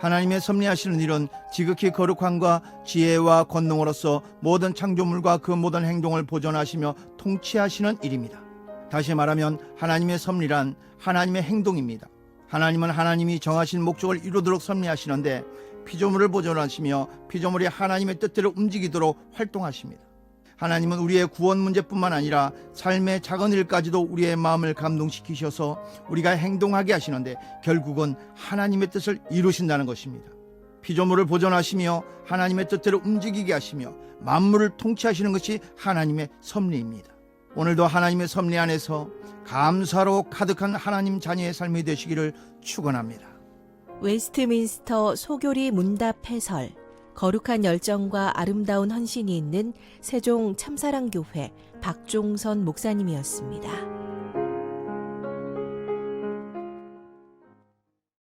하나님의 섭리하시는 일은 지극히 거룩함과 지혜와 권능으로서 모든 창조물과 그 모든 행동을 보존하시며 통치하시는 일입니다. 다시 말하면 하나님의 섭리란 하나님의 행동입니다. 하나님은 하나님이 정하신 목적을 이루도록 섭리하시는데 피조물을 보존하시며 피조물이 하나님의 뜻대로 움직이도록 활동하십니다. 하나님은 우리의 구원 문제뿐만 아니라 삶의 작은 일까지도 우리의 마음을 감동시키셔서 우리가 행동하게 하시는데 결국은 하나님의 뜻을 이루신다는 것입니다. 피조물을 보존하시며 하나님의 뜻대로 움직이게 하시며 만물을 통치하시는 것이 하나님의 섭리입니다. 오늘도 하나님의 섭리 안에서 감사로 가득한 하나님 자녀의 삶이 되시기를 축원합니다. 웨스트민스터 소교리 문답 해설 거룩한 열정과 아름다운 헌신이 있는 세종 참사랑교회 박종선 목사님이었습니다.